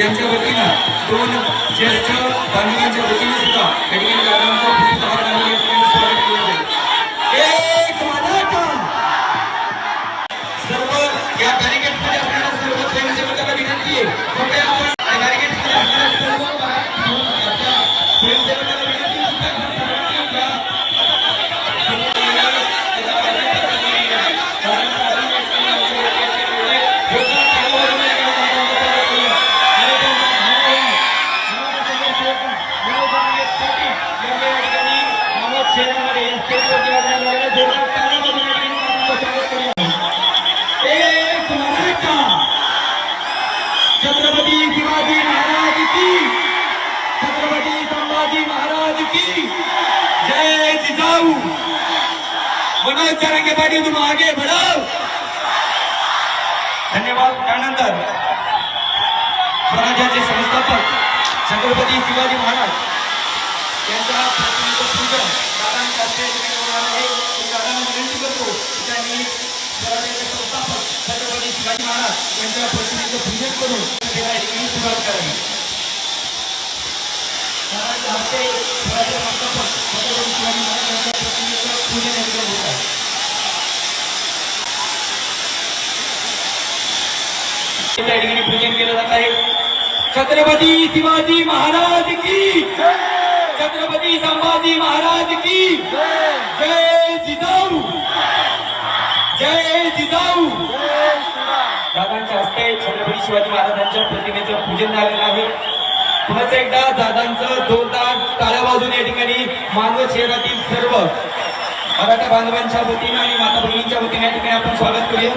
यांच्या वतीनं दोन ज्येष्ठ बांधवांच्या वतीने सुद्धा या असणाऱ्या सर्व विनंती आहे. छत्रपती शिवाजी महाराज की. छत्रपती संभाजी महाराज की. जय जिजाऊ. मनोज तरंगे पाटील तुम आगे बढाव. धन्यवाद. त्यानंतर स्वराज्याचे संस्थापक छत्रपती शिवाजी महाराज. यांच्या पूजन कारण करते विनंती करतो. त्यांनी शिवाजी महाराज यांच्या प्रतिमेचं पूजन करून या ठिकाणी सुरुवात करावी. हस्ते शिवाजी महाराज यांच्या प्रतिमेचं पूजन या ठिकाणी होत आहे. त्या ठिकाणी पूजन केलं जात आहे. छत्रपती शिवाजी महाराज की छत्रपती संभाजी महाराज की जय जिजाऊ! जय जिजाऊ! दादांच्या हस्ते छत्रपती शिवाजी महाराजांच्या प्रतिमेचं पूजन झालेलं आहे. पुन्हा एकदा दादांचं जोरदार टाळ्या वाजून या ठिकाणी मानव शहरातील सर्व मराठा बांधवांच्या वतीनं आणि माता भगिनींच्या वतीने या ठिकाणी आपण स्वागत करूया.